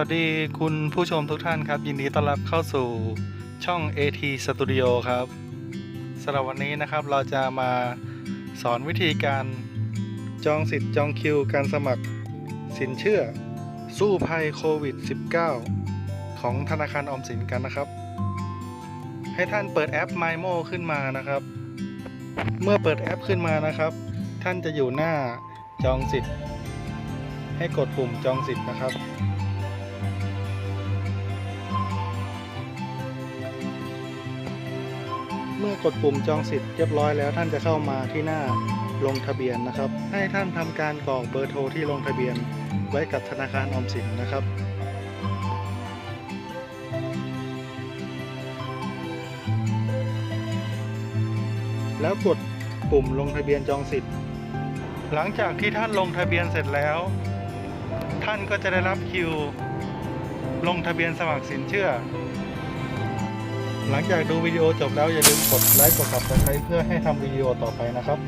วัสดีคุณผู้ชมทุกท่านครับ ยินดีต้อนรับเข้าสู่ช่อง AT Studio ครับสำหรับวันนี้นะครับเราจะมาสอนวิธีการจองสิทธิ์จองคิว การสมัครสินเชื่อ สู้ภัยโควิด -19 ของธนาคารออมสินกันนะครับ ให้ท่านเปิดแอป MyMo ขึ้นมานะครับ เมื่อเปิดแอปขึ้นมานะครับ ท่านจะอยู่หน้าจองสิทธิ์ ให้กดปุ่มจองสิทธิ์นะครับ มื่อกดปุ่มจองสิทธิ์เรียบร้อยแล้วท่านจะเข้ามาที่หน้าลงทะเบียนนะครับ ให้ท่านทำการกรอกเบอร์โทรที่ลงทะเบียนไว้กับธนาคารออมสินนะครับแล้วกดปุ่มลงทะเบียนจองสิทธิ์ หลังจากที่ท่านลงทะเบียนเสร็จแล้ว ท่านก็จะได้รับคิว ลงทะเบียนสมัครสินเชื่อ หลังจากดูวิดีโอจบแล้วอย่าลืมกดไลค์กด subscribe เพื่อให้ทำวิดีโอต่อไปนะครับ